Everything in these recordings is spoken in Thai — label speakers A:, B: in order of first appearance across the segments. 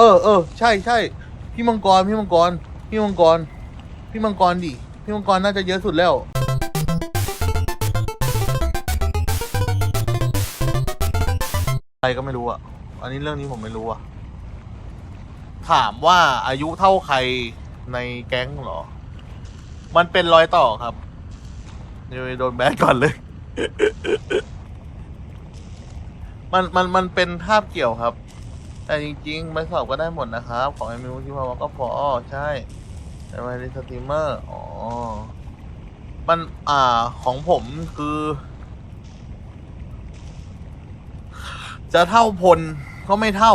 A: เออเออใช่ใช่พี่มังกรพี่มังกรพี่มังกรพี่มังกรดิพี่มังกรน่าจะเยอะสุดแล้วใครก็ไม่รู้อะ อันนี้เรื่องนี้ผมไม่รู้อะ ถามว่าอายุเท่าใครในแก๊งเหรอ มันเป็นรอยต่อครับเดี๋ยวโดนแบนก่อนเลย มันมันมันเป็นภาพเกี่ยวครับ แต่จริงๆไม่สอบก็ได้หมดนะครับ ของไอ้มิวที่พาวก็พอใช่แต่ไม่ได้สตรีมเมอร์อ๋อมันอ่าของผมคือ จะเท่าพลก็ไม่เท่า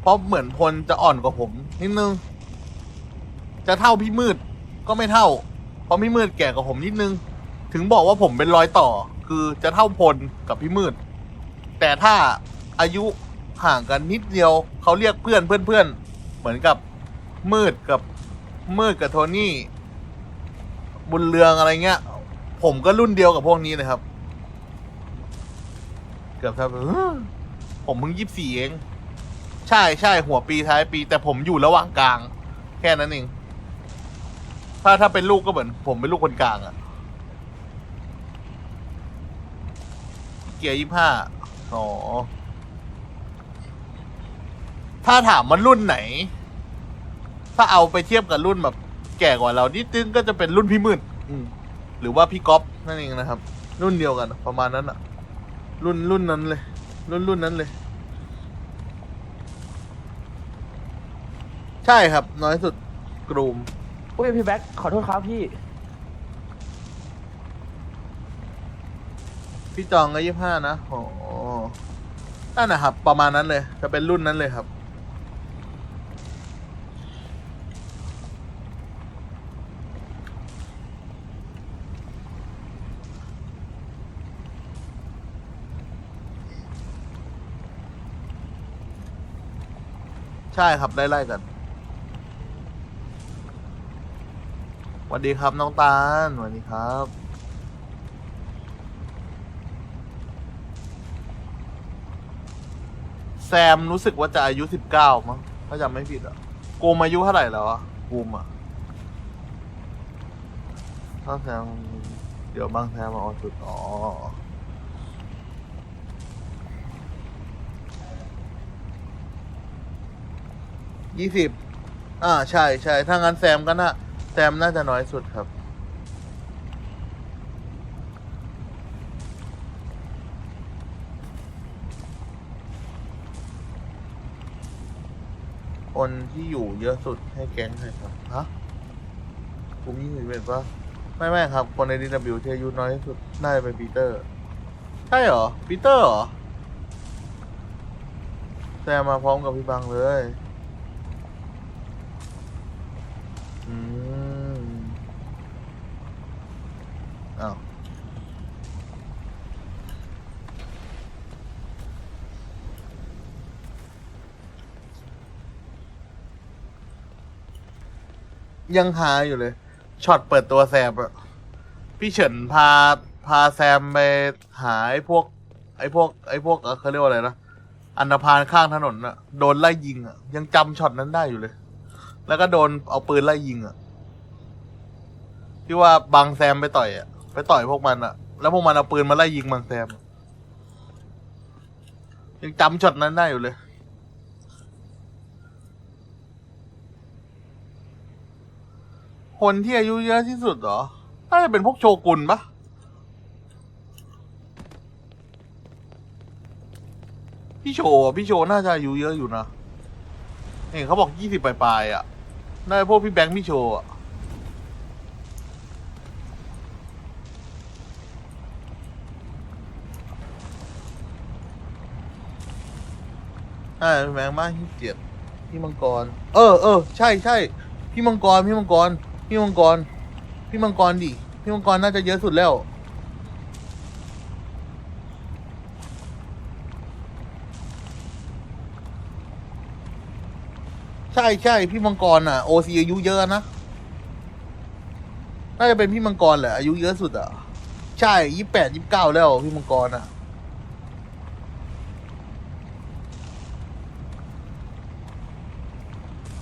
A: เพราะเหมือนพลจะอ่อนกว่าผมนิดนึง จะเท่าพี่มืดก็ไม่เท่า เพราะพี่มืดแก่กว่าผมนิดนึง ถึงบอกว่าผมเป็นรอยต่อ คือจะเท่าพลกับพี่มืด แต่ถ้าอายุ ห่างกันนิดเดียวเขาเรียกเพื่อนเพื่อนเพื่อนเหมือนกับมืดกับมืดกับโทนี่ บุญเรืองอะไรเงี้ย ผมก็รุ่นเดียวกับพวกนี้เลยครับ เกือบครับผมเพิ่งยี่สิบสี่เอง ใช่ใช่หัวปีท้ายปี แต่ผมอยู่ระหว่างกลาง แค่นั้นเองถ้าถ้าเป็นลูกก็เหมือน ผมเป็นลูกคนกลางอะเกียร์ยี่ห้าอ๋อ ถ้าถามมันรุ่นไหน ถ้าเอาไปเทียบกับรุ่นแบบ แก่กว่าเรานิดนึงก็จะเป็นรุ่นพี่มืดอืมหรือว่าพี่ก๊อฟนั่นเองนะครับ รุ่นเดียวกัน ประมาณนั้นอะรุ่นรุ่นนั้นเลย รุ่นรุ่นนั้นเลย ใช่ครับ น้อยสุดกลุ่ม
B: อุ้ยพี่แบ็คขอโทษครับพี่
A: พี่จองก็ยี่ห้านะโอ้นั่นนะครับ ประมาณนั้นเลย จะเป็นรุ่นนั้นเลยครับ ใช่ครับไล่ๆกันสวัสดีครับน้องตาลสวัสดีครับ แซมรู้สึกว่าจะอายุสิบเก้ามั้งถ้าจำไม่ผิดอะกูมอายุเท่าไหร่แล้วอะกูมอะถ้าแซมเดี๋ยวบางแซมมาเอาจุดอ๋อ ยี่สิบอ่าใช่ใช่ถ้างั้นแซมก็น่าแซมน่าจะน้อยสุดครับ คนที่อยู่เยอะสุดให้แก๊งเลยครับฮะผมยี่สิบเอ็ดปะไม่ไม่ครับ คนในดีวิวที่อายุน้อยที่สุดน่าจะเป็นปีเตอร์ ใช่เหรอปีเตอร์เหรอแซมมาพร้อมกับพี่บังเลย อืม อ้าวยังหาอยู่เลยช็อตเปิดตัวแซมอะพี่เฉินพาพาแซมไปหาไอ้พวก ไอ้พวก ไอ้พวกเขาเรียกว่าอะไรนะอันธพาลข้างถนนอะโดนไล่ยิงอะยังจำช็อตนั้นได้อยู่เลย แล้วก็โดนเอาปืนไล่ยิงอะที่ว่าบังแซมไปต่อยอะ ไปต่อยพวกมันอะแล้วพวกมันเอาปืนมาไล่ยิงบังแซมยังจำช็อตนั้นได้อยู่เลย คนที่อายุเยอะที่สุดเหรอ น่าจะเป็นพวกโชกุนปะพี่โชว์พี่โชว์น่าจะอายุเยอะอยู่นะ เห็นเขาบอกยี่สิบปลายๆอะ น่าจะพวกพี่แบงค์พี่โชว์อะ ใช่แบงค์มากที่เจ็ดพี่มังกร เออเออใช่ใช่พี่มังกรพี่มังกรพี่มังกรพี่มังกรดิพี่มังกรน่าจะเยอะสุดแล้ว ใช่ใช่พี่มังกรอะโอซีอายุเยอะนะน่าจะเป็นพี่มังกรแหละอายุเยอะสุดอะ ใช่ยี่แปดยี่เก้าแล้วพี่มังกรอะ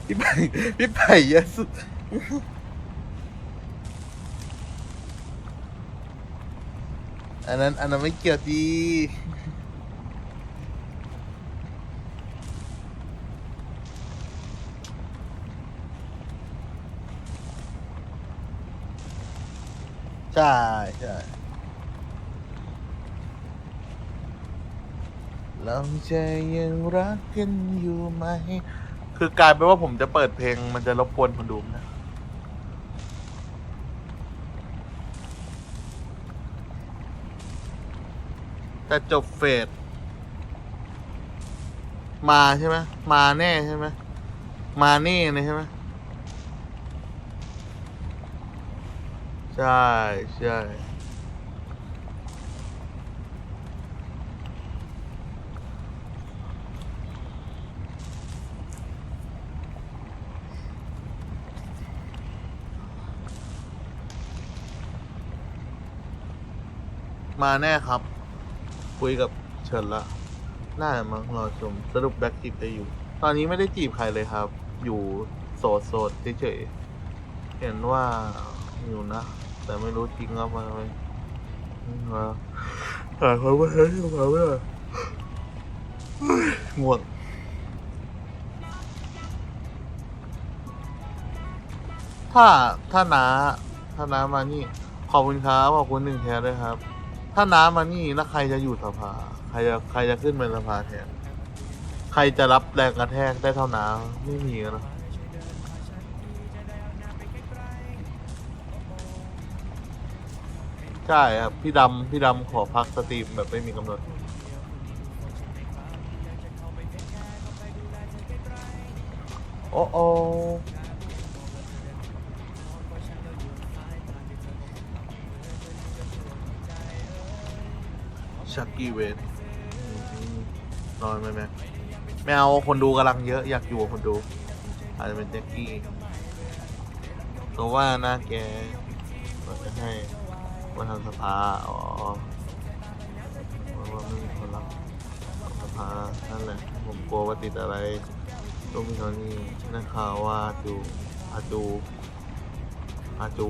A: พี่ไผ่พี่ไผ่เยอะสุดอันนั้นอันนั้นไม่เกี่ยวดีใช่ใช่เราจะยังรักกันอยู่ไหม คือกลายเป็นว่าผมจะเปิดเพลงมันจะรบกวนคนดูนะ แต่จบเฟส มาใช่ไหมมาแน่ใช่ไหมมาแน่เลยใช่ไหมใช่ใช่ มาแน่ครับ คุยกับเฉินละน่ามั้งรอชม สรุปแบ็คจีบได้อยู่ ตอนนี้ไม่ได้จีบใครเลยครับ อยู่โสดโสดเฉยๆเห็นว่าอยู่นะ แต่ไม่รู้จริงหรือเปล่าไหมมาหาเขาไม่ให้มาไม่ได้ง่วงถ้าถ้านาถ้านามานี่ ขอบคุณครับ ขอบคุณหนึ่งแทนด้วยครับ ถ้าน้ามานี่แล้วใครจะอยู่สภา ใครจะใครจะขึ้นเป็นสภาแทนใครจะรับแรงกระแทกได้เท่าน้าไม่มีกันนะใช่ครับ พี่ดำพี่ดำขอพักสตรีมแบบไม่มีกำหนดโอ้โอ ชักกี้เวนนอนไหมแม่ไม่เอาคนดูกำลังเยอะอยากอยู่กับคนดู อาจจะเป็นแจ็คกี้เพราะว่าน้าแกเราจะให้มาทำสภาอ๋อเพราะว่าไม่มีคนรับสภานั่นแหละ ผมกลัวว่าติดอะไรต้องมีคนนี้นักข่าวว่าจูอาจูอาจู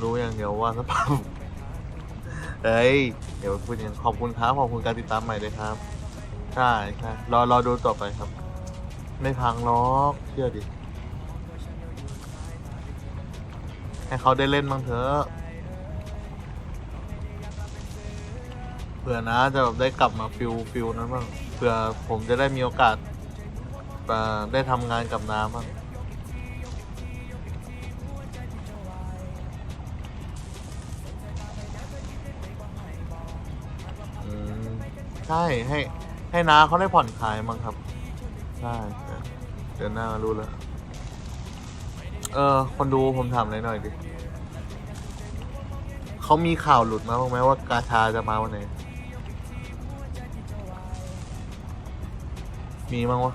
A: รู้อย่างเดียวว่าสภาพ เอ้ยเดี๋ยวพูดย่างขอบคุณครับขอบคุณการติดตามใหม่เลยครับใช่ใช่รอรอดูต่อไปครับ ไม่พังล็อกเชื่อดิให้เขาได้เล่นบ้างเถอะเผื่อนะจะแบบได้กลับมาฟิลฟิลนั้นบ้างเผื่อผมจะได้มีโอกาสได้ทำงานกับน้ำบ้าง ใช่ให้ให้น้าเขาได้ผ่อนคลายมั้งครับ ใช่เดือนหน้ารู้แล้ว เออ คนดูผมถามหน่อยหน่อยดิเขามีข่าวหลุดมาบ้างไหมว่ากาชาจะมาวันไหน มีมั้งวะ